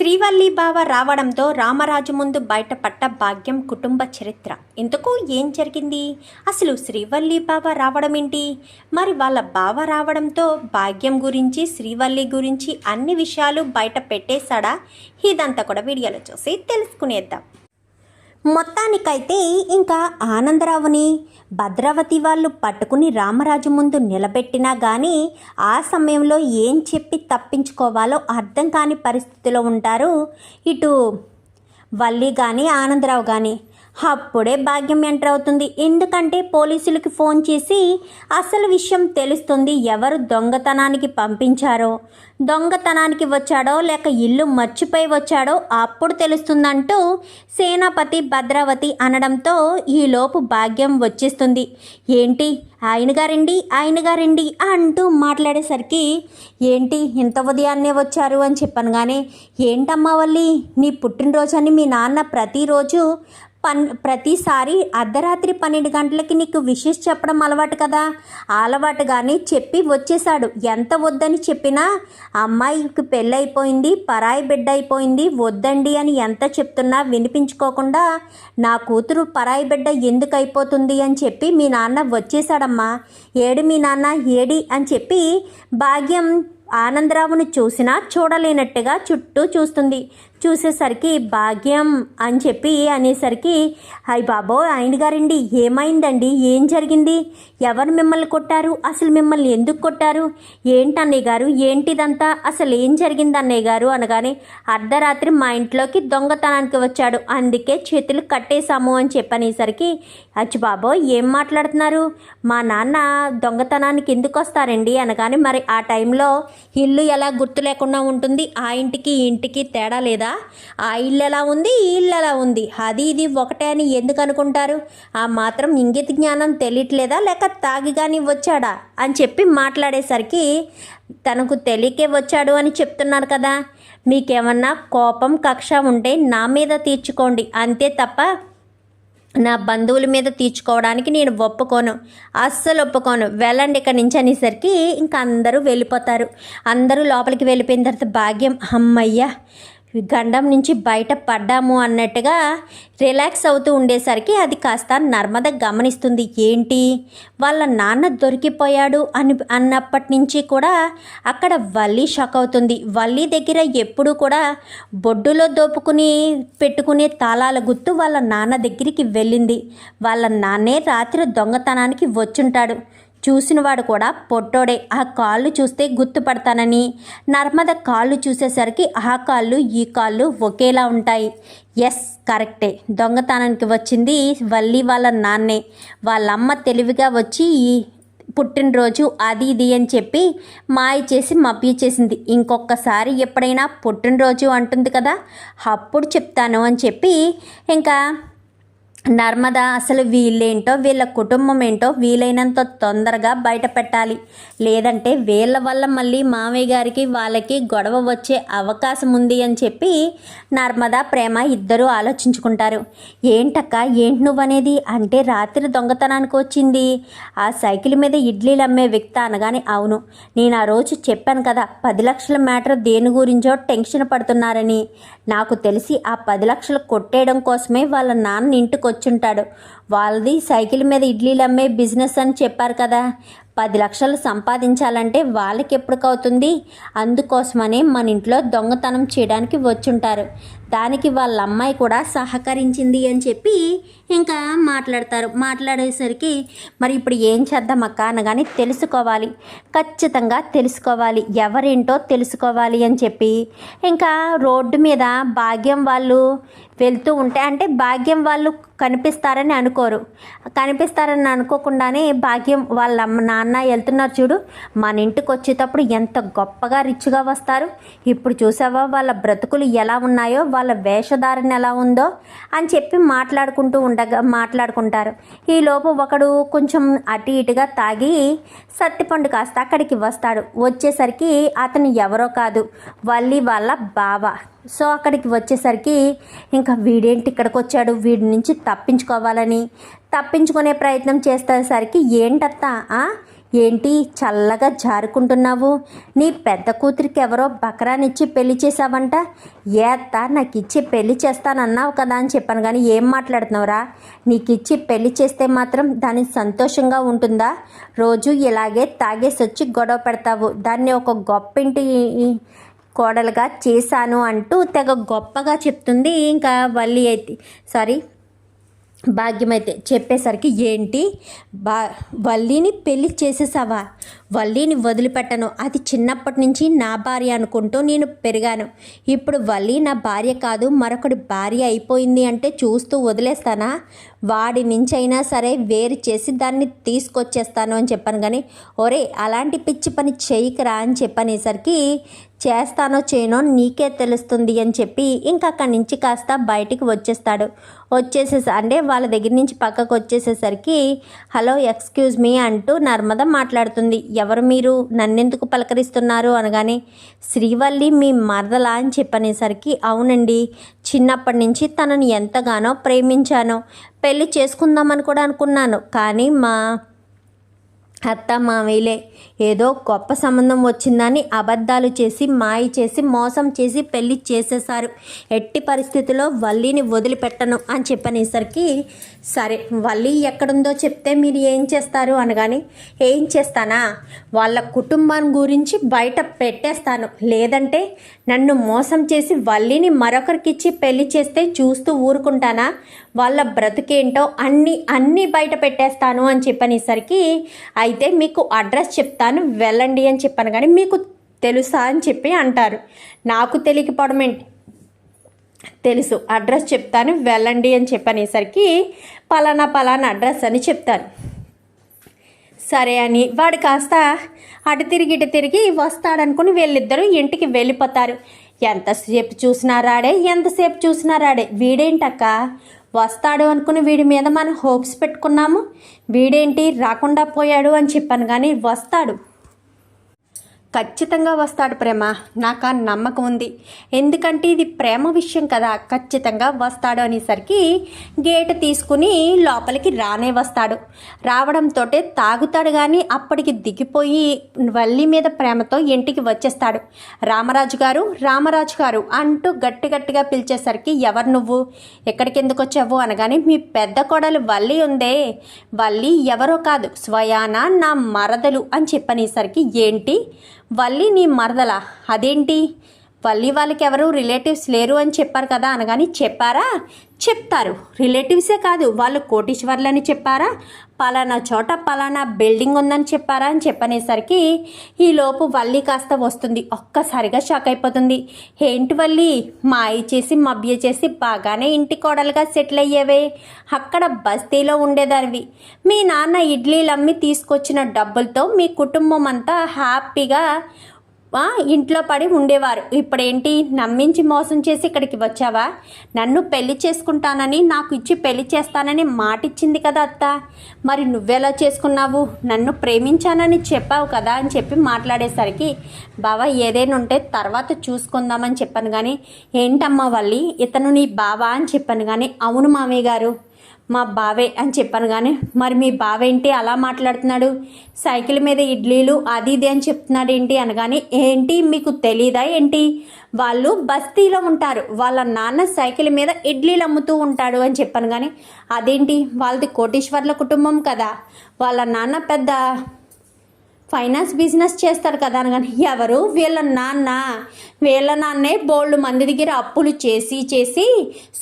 శ్రీవల్లి బావ రావడంతో రామరాజు ముందు బయటపడ్డ భాగ్యం కుటుంబ చరిత్ర. ఇంతకు ఏం జరిగింది? అసలు శ్రీవల్లి బావ రావడం ఏంటి? మరి వాళ్ళ బావ రావడంతో భాగ్యం గురించి శ్రీవల్లి గురించి అన్ని విషయాలు బయట పెట్టేశాడా? ఇదంతా కూడా వీడియోలో చూసి తెలుసుకునేద్దాం. మొత్తానికైతే ఇంకా ఆనందరావుని భద్రావతి వాళ్ళు పట్టుకుని రామరాజు ముందు నిలబెట్టినా కానీ ఆ సమయంలో ఏం చెప్పి తప్పించుకోవాలో అర్థం కాని పరిస్థితిలో ఉంటారు ఇటు వల్లి కానీ ఆనందరావు కానీ అప్పుడే భాగ్యం ఎంటర్ అవుతుంది ఎందుకంటే పోలీసులకి ఫోన్ చేసి అసలు విషయం తెలుస్తుంది ఎవరు దొంగతనానికి పంపించారో. దొంగతనానికి వచ్చాడో లేక ఇల్లు మర్చిపోయి వచ్చాడో అప్పుడు తెలుస్తుందంటూ సేనాపతి భద్రావతి అనడంతో ఈలోపు భాగ్యం వచ్చేస్తుంది. ఏంటి? ఆయన గారండి ఆయన గారండి అంటూ మాట్లాడేసరికి ఏంటి? ఇంత ఉదయాన్నే వచ్చారు అని చెప్పాను కానీ ఏంటమ్మా వల్లి? నీ పుట్టినరోజు అని మీ నాన్న ప్రతిరోజు పన్ ప్రతిసారి అర్ధరాత్రి పన్నెండు గంటలకి నీకు విషెస్ చెప్పడం అలవాటు కదా? అలవాటుగానే అలవాటు కానీ చెప్పి వచ్చేశాడు. ఎంత వద్దని చెప్పినా అమ్మాయికి పెళ్ళైపోయింది పరాయి బిడ్డ అయిపోయింది వద్దండి అని ఎంత చెప్తున్నా వినిపించుకోకుండా నా కూతురు పరాయి బిడ్డ ఎందుకు అయిపోతుంది అని చెప్పి మీ నాన్న వచ్చేశాడమ్మా. ఏడు మీ నాన్న ఏడి అని చెప్పి భాగ్యం ఆనందరావును చూసినా చూడలేనట్టుగా చుట్టూ చూస్తుంది. చూసేసరికి భాగ్యం అని చెప్పి అనేసరికి హాయ్ బాబో ఆయన గారండి ఏమైందండి? ఏం జరిగింది? ఎవరు మిమ్మల్ని కొట్టారు? అసలు మిమ్మల్ని ఎందుకు కొట్టారు? ఏంటి అన్నయ్య గారు? ఏంటిదంతా? అసలు ఏం జరిగింది అన్నయ్య గారు? అనగానే అర్ధరాత్రి మా ఇంట్లోకి దొంగతనానికి వచ్చాడు. అందుకే చేతులు కట్టేశాము అని చెప్పనేసరికి అచ్చి బాబో ఏం మాట్లాడుతున్నారు? మా నాన్న దొంగతనానికి ఎందుకు వస్తారండి? అనగానే మరి ఆ టైంలో ఇల్లు ఎలా గుర్తు లేకుండా ఉంటుంది? ఆ ఇంటికి ఈ ఇంటికి తేడా లేదా? ఆ ఇల్లు ఎలా ఉంది ఈ ఇల్లు ఎలా ఉంది? అది ఇది ఒకటే అని ఎందుకు అనుకుంటారు? ఆ మాత్రం ఇంగిత జ్ఞానం తెలియట్లేదా? లేక తాగి కానీ వచ్చాడా? అని చెప్పి మాట్లాడేసరికి తనకు తెలియకే వచ్చాడు అని చెప్తున్నారు కదా. మీకేమన్నా కోపం కక్ష ఉంటే నా మీద తీర్చుకోండి. అంతే తప్ప నా బంధువుల మీద తీర్చుకోవడానికి నేను ఒప్పుకోను. అస్సలు ఒప్పుకోను. వెళ్ళండి ఇక్కడి నుంచి అనేసరికి ఇంకా అందరూ వెళ్ళిపోతారు. అందరూ లోపలికి వెళ్ళిపోయిన తర్వాత భాగ్యం అమ్మయ్యా! గండం నుంచి బయట పడ్డాము అన్నట్టుగా రిలాక్స్ అవుతూ ఉండేసరికి అది కాస్త నర్మద గమనిస్తుంది. ఏంటి? వాళ్ళ నాన్న దొరికిపోయాడు అని అన్నప్పటి నుంచి కూడా అక్కడ వల్లి షాక్ అవుతుంది. వల్లి దగ్గర ఎప్పుడు కూడా బొడ్డులో దోపుకుని పెట్టుకునే తాళాల గుర్తు వాళ్ళ నాన్న దగ్గరికి వెళ్ళింది. వాళ్ళ నాన్నే రాత్రి దొంగతనానికి వచ్చుంటాడు. చూసినవాడు కూడా పొట్టోడే. ఆ కాళ్ళు చూస్తే గుర్తుపడతానని. నర్మద కాళ్ళు చూసేసరికి ఆ కాళ్ళు ఈ కాళ్ళు ఒకేలా ఉంటాయి. ఎస్ కరెక్టే. దొంగతనానికి వచ్చింది వల్లి వాళ్ళ నాన్నే. వాళ్ళమ్మ తెలివిగా వచ్చి ఈ పుట్టినరోజు అది ఇది అని చెప్పి మాయ చేసి మభ్య చేసింది. ఇంకొకసారి ఎప్పుడైనా పుట్టినరోజు అంటుంది కదా అప్పుడు చెప్తాను అని చెప్పి ఇంకా నర్మద అసలు వీళ్ళేంటో వీళ్ళ కుటుంబం ఏంటో వీలైనంత తొందరగా బయట పెట్టాలి లేదంటే వీళ్ళ వల్ల మళ్ళీ మామయ్య గారికి వాళ్ళకి గొడవ వచ్చే అవకాశం ఉంది అని చెప్పి నర్మద ప్రేమ ఇద్దరూ ఆలోచించుకుంటారు. ఏంటక్క ఏంటి నువ్వనేది? అంటే రాత్రి దొంగతనానికి వచ్చింది. ఆ సైకిల్ మీద ఇడ్లీలు అమ్మే వ్యక్తి అనగానే అవును. నేను ఆ రోజు చెప్పాను కదా పది లక్షల మ్యాటర్ దేని గురించో టెన్షన్ పడుతున్నారని. నాకు తెలిసి ఆ పది లక్షలు కొట్టేయడం కోసమే వాళ్ళ నాన్న ఇంటికి వచ్చుంటాడు. వాళ్ళది సైకిల్ మీద ఇడ్లీలు అమ్మే బిజినెస్ అని చెప్పారు కదా. పది లక్షలు సంపాదించాలంటే వాళ్ళకి ఎప్పటికవుతుంది అందుకోసమనే మన ఇంట్లో దొంగతనం చేయడానికి వచ్చుంటారు. దానికి వాళ్ళ అమ్మాయి కూడా సహకరించింది అని చెప్పి ఇంకా మాట్లాడతారు. మాట్లాడేసరికి మరి ఇప్పుడు ఏం చేద్దాం అక్క అనగానే తెలుసుకోవాలి. ఖచ్చితంగా తెలుసుకోవాలి. ఎవరేంటో తెలుసుకోవాలి అని చెప్పి ఇంకా రోడ్డు మీద భాగ్యం వాళ్ళు వెళ్తూ ఉంటే అంటే భాగ్యం వాళ్ళు కనిపిస్తారని అనుకోరు. కనిపిస్తారని అనుకోకుండానే భాగ్యం వాళ్ళ నాన్న నాన్న వెళ్తున్నారు చూడు. మన ఇంటికి వచ్చేటప్పుడు ఎంత గొప్పగా రిచ్గా వస్తారు. ఇప్పుడు చూసావా వాళ్ళ బ్రతుకులు ఎలా ఉన్నాయో వాళ్ళ వేషధారణ ఎలా ఉందో అని చెప్పి మాట్లాడుకుంటూ ఉండగా మాట్లాడుకుంటారు. ఈ లోపు ఒకడు కొంచెం అటు ఇటుగా తాగి సత్తిపండు కాస్త అక్కడికి వస్తాడు. వచ్చేసరికి అతను ఎవరో కాదు వల్లి వాళ్ళ బావ. సో అక్కడికి వచ్చేసరికి ఇంకా వీడేంటి ఇక్కడికి వచ్చాడు? వీడి నుంచి తప్పించుకోవాలని తప్పించుకునే ప్రయత్నం చేసేసరికి ఏంటత్తా? ఏంటి చల్లగా జారుకుంటున్నావు? నీ పెద్ద కూతురికి ఎవరో బకరానిచ్చి పెళ్ళి చేశావంట? ఏత్త నాకు ఇచ్చి పెళ్ళి చేస్తానన్నావు కదా అని చెప్పాను కానీ ఏం మాట్లాడుతున్నావురా? నీకు ఇచ్చి పెళ్ళి చేస్తే మాత్రం దాని సంతోషంగా ఉంటుందా? రోజు ఇలాగే తాగేసి వచ్చి గొడవ పెడతావు. దాన్ని ఒక గొప్పింటి కోడలుగా చేశాను అంటూ తెగ గొప్పగా చెప్తుంది. ఇంకా వల్లి అయితే సారీ భాగ్యమైతే చెప్పేసరికి ఏంటి? బా వల్లిని పెళ్ళి చేసేసావా? వల్లిని వదిలిపెట్టను. అది చిన్నప్పటి నుంచి నా భార్య అనుకుంటూ నేను పెరిగాను. ఇప్పుడు వల్లి నా భార్య కాదు మరొకటి భార్య అయిపోయింది అంటే చూస్తూ వదిలేస్తానా? వాడి నుంచి అయినా సరే వేరు చేసి దాన్ని తీసుకొచ్చేస్తాను అని చెప్పాను కానీ ఒరే అలాంటి పిచ్చి పని చేయకరా అని చెప్పనేసరికి చేస్తానో చేయనో నీకే తెలుస్తుంది అని చెప్పి ఇంకా అక్కడి నుంచి కాస్త బయటికి వచ్చేస్తాడు. వచ్చేసేసి అంటే వాళ్ళ దగ్గర నుంచి పక్కకు వచ్చేసేసరికి హలో ఎక్స్క్యూజ్ మీ అంటూ నర్మద మాట్లాడుతుంది. ఎవరు మీరు? నన్నెందుకు పలకరిస్తున్నారు? అనగానే శ్రీవల్లి మీ మరదలా? అని చెప్పనేసరికి అవునండి చిన్నప్పటి నుంచి తనని ఎంతగానో ప్రేమించాను. పెళ్ళి చేసుకుందామని కూడా అనుకున్నాను. కానీ మా అత్త మామయ్యలే ఏదో గొప్ప సంబంధం వచ్చిందని అబద్ధాలు చేసి మాయ చేసి మోసం చేసి పెళ్ళి చేసేశారు. ఎట్టి పరిస్థితిలో వల్లిని వదిలిపెట్టను అని చెప్పనేసరికి సరే వల్లి ఎక్కడుందో చెప్తే మీరు ఏం చేస్తారు అనగానే ఏం చేస్తానా? వాళ్ళ కుటుంబం గురించి బయట పెట్టేస్తాను. లేదంటే నన్ను మోసం చేసి వల్లిని మరొకరికిచ్చి పెళ్ళి చేస్తే చూస్తూ ఊరుకుంటానా? వాళ్ళ బ్రతుకేంటో అన్నీ అన్నీ బయట పెట్టేస్తాను అని చెప్పనేసరికి అయితే మీకు అడ్రస్ చెప్తాను వెళ్ళండి అని చెప్పాను కానీ మీకు తెలుసా అని చెప్పి అంటారు. నాకు తెలియకపోవడం ఏంటి? తెలుసు. అడ్రస్ చెప్తాను వెళ్ళండి అని చెప్పనేసరికి పలానా పలానా అడ్రస్ అని చెప్తాను సరే అని వాడు కాస్త అటు తిరిగి ఇటు తిరిగి వస్తాడనుకుని వీళ్ళిద్దరూ ఇంటికి వెళ్ళిపోతారు. ఎంతసేపు చూసినా రాడే ఎంతసేపు చూసినా రాడే. వీడేంటక్క? వస్తాడు అనుకుని వీడి మీద మనం హోప్స్ పెట్టుకున్నాము. వీడేంటి? రాకుండా పోయాడు అని చెప్పాను కానీ వస్తాడు. ఖచ్చితంగా వస్తాడు ప్రేమ. నాకు ఆ నమ్మకం ఉంది. ఎందుకంటే ఇది ప్రేమ విషయం కదా. ఖచ్చితంగా వస్తాడు అనేసరికి గేటు తీసుకుని లోపలికి రానే వస్తాడు. రావడంతో తాగుతాడు కానీ అప్పటికి దిగిపోయి వల్లి మీద ప్రేమతో ఇంటికి వచ్చేస్తాడు. రామరాజు గారు రామరాజు గారు అంటూ గట్టి గట్టిగా పిలిచేసరికి ఎవరు నువ్వు? ఎక్కడికి ఎందుకు వచ్చావు? అనగానే మీ పెద్ద కోడలు వల్లి ఉందే. వల్లి ఎవరో కాదు. స్వయానా నా మరదలు అని చెప్పనేసరికి ఏంటి? వల్లి నీ మరదలా? అదేంటి? వల్లి వాళ్ళకి ఎవరు రిలేటివ్స్ లేరు అని చెప్పారు కదా అనగాని చెప్పారా? చెప్తారు. రిలేటివ్సే కాదు వాళ్ళు కోటీశ్వర్లని చెప్పారా? పలానా చోట పలానా బిల్డింగ్ ఉందని చెప్పారా అని చెప్పనేసరికి ఈలోపు వల్లి కాస్త వస్తుంది. ఒక్కసారిగా షాక్ అయిపోతుంది. ఏంటి వల్లి? మాయ చేసి మభ్య చేసి బాగానే ఇంటి కోడలుగా సెటిల్ అయ్యేవే. అక్కడ బస్తీలో ఉండేదానివి. మీ నాన్న ఇడ్లీలు అమ్మి తీసుకొచ్చిన డబ్బులతో మీ కుటుంబం అంతా హ్యాపీగా ఇంట్లో పడి ఉండేవారు. ఇప్పుడేంటి? నమ్మించి మోసం చేసి ఇక్కడికి వచ్చావా? నన్ను పెళ్ళి చేసుకుంటానని నాకు ఇచ్చి పెళ్ళి చేస్తానని మాట ఇచ్చింది కదా అత్త. మరి నువ్వెలా చేసుకున్నావు? నన్ను ప్రేమించానని చెప్పావు కదా అని చెప్పి మాట్లాడేసరికి బావ ఏదైనా ఉంటే తర్వాత చూసుకుందామని చెప్పాను కానీ ఏంటమ్మా వల్లి ఇతను నీ బావా అని చెప్పాను కానీ అవును మామయ్య గారు మా బావే అని చెప్పాను కానీ మరి మీ బావ ఏంటి అలా మాట్లాడుతున్నాడు? సైకిల్ మీద ఇడ్లీలు అది ఇది అని చెప్తున్నాడు ఏంటి అనగానే ఏంటి మీకు తెలీదా ఏంటి? వాళ్ళు బస్తీలో ఉంటారు. వాళ్ళ నాన్న సైకిల్ మీద ఇడ్లీలు అమ్ముతూ ఉంటాడు అని చెప్పాను కానీ అదేంటి? వాళ్ళది కోటీశ్వర్ల కుటుంబం కదా. వాళ్ళ నాన్న పెద్ద ఫైనాన్స్ బిజినెస్ చేస్తారు కదా అనగానే ఎవరు? వీళ్ళ నాన్న. వీళ్ళ నాన్నే బోల్డ్ మంది దగ్గర అప్పులు చేసి చేసి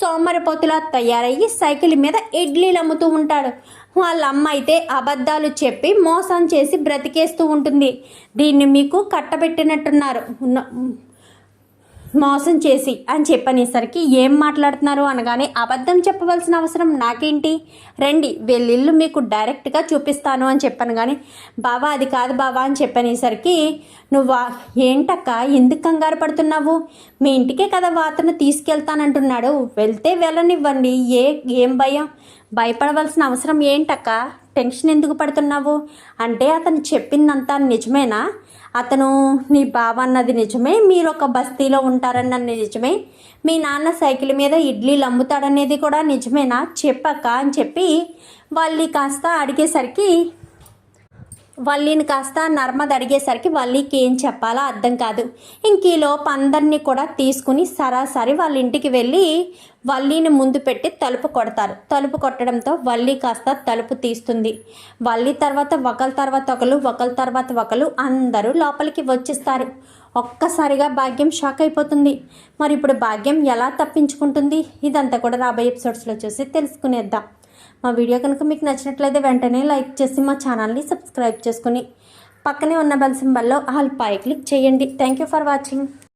సోమరిపోతులా తయారయ్యి సైకిల్ మీద ఇడ్లీలు అమ్ముతూ ఉంటాడు. వాళ్ళ అమ్మ అయితే అబద్ధాలు చెప్పి మోసం చేసి బ్రతికేస్తూ ఉంటుంది. దీన్ని మీకు కట్టబెట్టినట్టున్నారు. మోసం చేసి అని చెప్పనేసరికి ఏం మాట్లాడుతున్నారు అనగానే అబద్ధం చెప్పవలసిన అవసరం నాకేంటి? రండి వీళ్ళిల్లు మీకు డైరెక్ట్గా చూపిస్తాను అని చెప్పాను కానీ బావా అది కాదు బావా అని చెప్పనేసరికి నువ్వు? ఏంటక్క? ఎందుకు కంగారు పడుతున్నావు? మీ ఇంటికే కదా వాతను తీసుకెళ్తానంటున్నాడు. వెళ్తే వెళ్ళనివ్వండి. ఏ ఏం భయం? భయపడవలసిన అవసరం ఏంటక్క? టెన్షన్ ఎందుకు పడుతున్నావు? అంటే అతను చెప్పిందంతా నిజమేనా? అతను నీ బావ అన్నది నిజమే మీరు ఒక బస్తీలో ఉంటారన్నది నిజమే మీ నాన్న సైకిల్ మీద ఇడ్లీలు అమ్ముతాడనేది కూడా నిజమేనా? చెప్పక్క అని చెప్పి వాళ్ళు కాస్త అడిగేసరికి వల్లిని కాస్త నర్మద అడిగేసరికి వల్లికి ఏం చెప్పాలో అర్థం కాదు. ఇంక ఈ అందరినీ కూడా తీసుకుని సరాసరి వాళ్ళ ఇంటికి వెళ్ళి వల్లిని ముందు పెట్టి తలుపు కొడతారు. తలుపు కొట్టడంతో వల్లి కాస్త తలుపు తీస్తుంది. వల్లి తర్వాత ఒకరి తర్వాత ఒకరు ఒకరి తర్వాత ఒకరు అందరూ లోపలికి వచ్చేస్తారు. ఒక్కసారిగా భాగ్యం షాక్ అయిపోతుంది. మరి ఇప్పుడు భాగ్యం ఎలా తప్పించుకుంటుంది? ఇదంతా కూడా రాబోయే ఎపిసోడ్స్లో చూసి తెలుసుకునేద్దాం. మా వీడియో కనుక మీకు నచ్చినట్లయితే వెంటనే లైక్ చేసి మా ఛానల్ని సబ్స్క్రైబ్ చేసుకుని పక్కనే ఉన్న బెల్ సింబల్లో ఆల్ పై క్లిక్ చేయండి. Thank you for watching